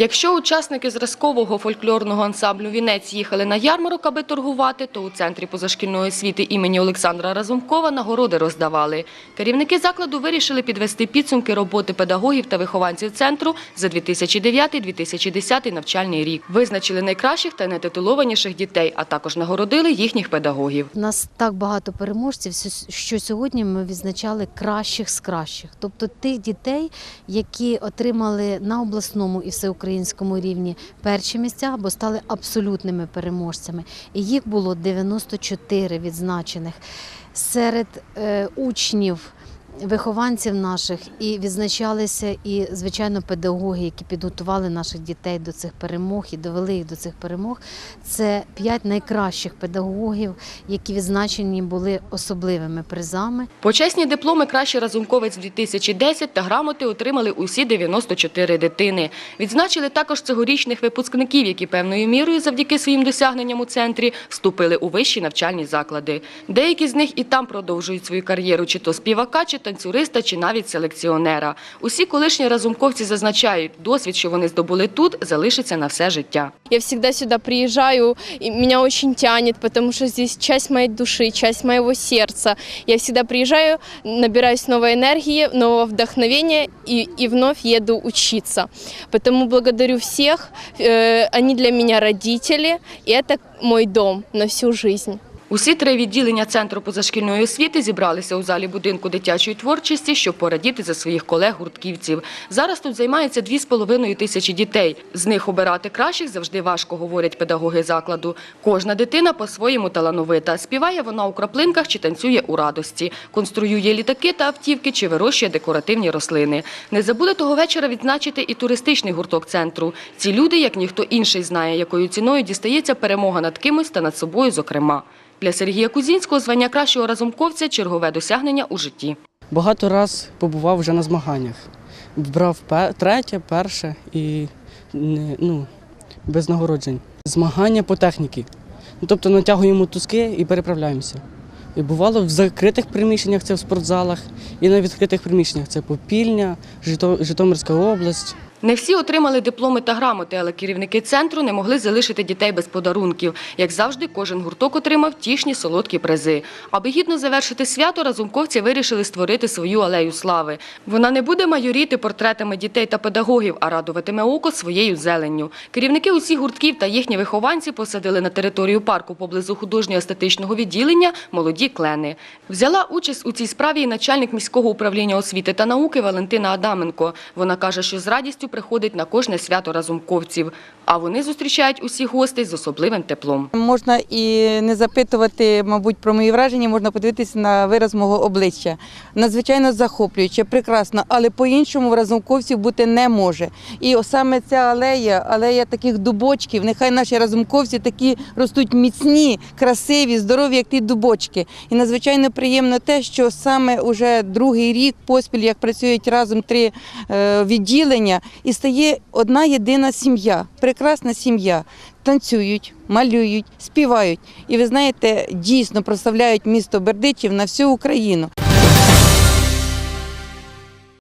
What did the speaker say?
Якщо учасники зразкового фольклорного ансамблю Вінець їхали на ярмарок, аби торгувати, то у центрі позашкільної освіти імені Олександра Разумкова нагороди роздавали. Керівники закладу вирішили підвести підсумки роботи педагогів та вихованців центру за 2009-2010 навчальний рік. Визначили найкращих та найтитулованіших дітей, а також нагородили їхніх педагогів. У нас так багато переможців, що сьогодні ми відзначали кращих з кращих, тобто тих дітей, які отримали на обласному і всеукраїнському рівні перші місця або стали абсолютними переможцями. І їх було 94 відзначених серед е, учнів. Вихованців наших і відзначалися і звичайно педагоги, які підготували наших дітей до цих перемог і довели їх до цих перемог. Це п'ять найкращих педагогів, які відзначені були особливими призами. Почесні дипломи «Кращий разумковець 2010 та грамоти отримали усі 94 дитини. Відзначили також цьогорічних випускників, які певною мірою завдяки своїм досягненням у центрі вступили у вищі навчальні заклади. Деякі з них і там продовжують свою кар'єру, чи то співака, чи танцюриста, чи навіть селекціонера. Усі колишні разумковці зазначають, досвід, що вони здобули тут, залишиться на все життя. Я всегда сюда приезжаю, и меня очень тянет, потому что здесь часть моей души, часть моего сердца. Я всегда приезжаю, набираюсь новой энергии, нового вдохновения и, и вновь еду учиться. Потому благодарю всех. Э, Они для меня родители, и это мой дом на всю жизнь. Усі три відділення Центру позашкільної освіти зібралися у залі будинку дитячої творчості, щоб порадіти за своїх колег-гуртківців. Зараз тут займаються дві з половиною тисячі дітей. З них обирати кращих завжди важко, говорять педагоги закладу. Кожна дитина по-своєму талановита. Співає вона у краплинках чи танцює у радості, конструює літаки та автівки чи вирощує декоративні рослини. Не забули того вечора відзначити і туристичний гурток центру. Ці люди, як ніхто інший, знає, якою ціною дістається перемога над кимось та над собою, зокрема. Для Сергія Кузінського звання кращого разумковця чергове досягнення у житті. Багато раз побував вже на змаганнях. Брав третє, перше і ну, без нагороджень. Змагання по техніці. Ну, тобто натягуємо тузки і переправляємося. І бувало в закритих приміщеннях, це в спортзалах, і на відкритих приміщеннях це Попільня, Жито- Житомирська область. Не всі отримали дипломи та грамоти, але керівники центру не могли залишити дітей без подарунків. Як завжди, кожен гурток отримав тішні солодкі призи. Аби гідно завершити свято, разумковці вирішили створити свою алею слави. Вона не буде майоріти портретами дітей та педагогів, а радуватиме око своєю зеленню. Керівники усіх гуртків та їхні вихованці посадили на територію парку поблизу художньо естетичного відділення молоді клени. Взяла участь у цій справі і начальник міського управління освіти та науки Валентина Адаменко. Вона каже, що з радістю приходить на кожне свято разумковців, а вони зустрічають усіх гостей з особливим теплом. Можна і не запитувати, мабуть, про мої враження, можна подивитися на вираз мого обличчя. Надзвичайно захоплююче, прекрасно, але по-іншому в разумковців бути не може. І саме ця алея, алея таких дубочків, нехай наші разумковці такі ростуть міцні, красиві, здорові, як ті дубочки. І надзвичайно приємно те, що саме уже другий рік поспіль, як працюють разом три е, відділення, і стає одна єдина сім'я, прекрасна сім'я. Танцюють, малюють, співають. І ви знаєте, дійсно прославляють місто Бердичів на всю Україну.